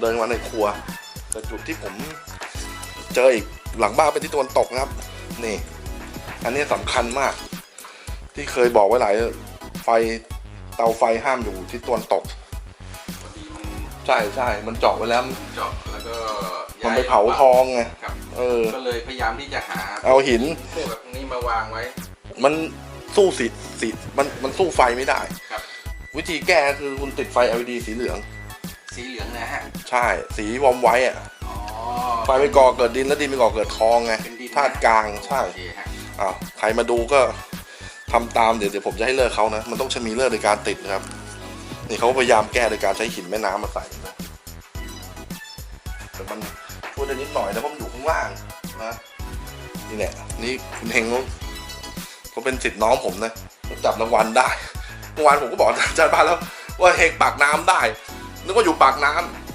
เดินมาในครัวแต่จุดที่ผมเจออีกหลังบ้านเป็นที่ตะวันตกนะครับ นี่ อันนี้สำคัญมาก ที่เคยบอกไว้หลายไฟเตาไฟห้ามอยู่ที่ตะวันตกพอดีมันใช่ใช่มันเจาะไว้แล้วเจาะแล้วก็มันไปเผาทองไงครับเออก็เลยพยายามที่จะหา เอาหินพวกแบบนี้มาวางไว้ มันสู้สีสีมันมันสู้ไฟไม่ได้ครับวิธีแก้คือคุณติดไฟ LED สีเหลือง สีเหลืองนะฮะ ใช่สีวอมไว้อะอ๋อ ไฟไปก่อเกิดดินแล้วดินไปก่อเกิดทองไงเป็นดินธาตุกลางใช่โอเคฮะอ้าวใครมาดูก็ทำตามเดี๋ยวเดี๋ยวผมจะให้เลิกเขานะ มันต้องใช้มีเลิกในการติดนะครับ นี่เขาพยายามแก้โดยการใช้หินแม่น้ำมาใส่นะแต่มันช่วยได้นิดหน่อยนะเพราะมันอยู่ข้างล่างนะนี่แหละนี่คุณเฮงเขาเขาเป็นสิทธิ์น้องผมนะเขาจับรางวัลได้ เมื่อวานผมก็บอกอาจารย์บ้านแล้วว่าเฮงปากน้ำได้ นึกว่าอยู่ปากน้ำ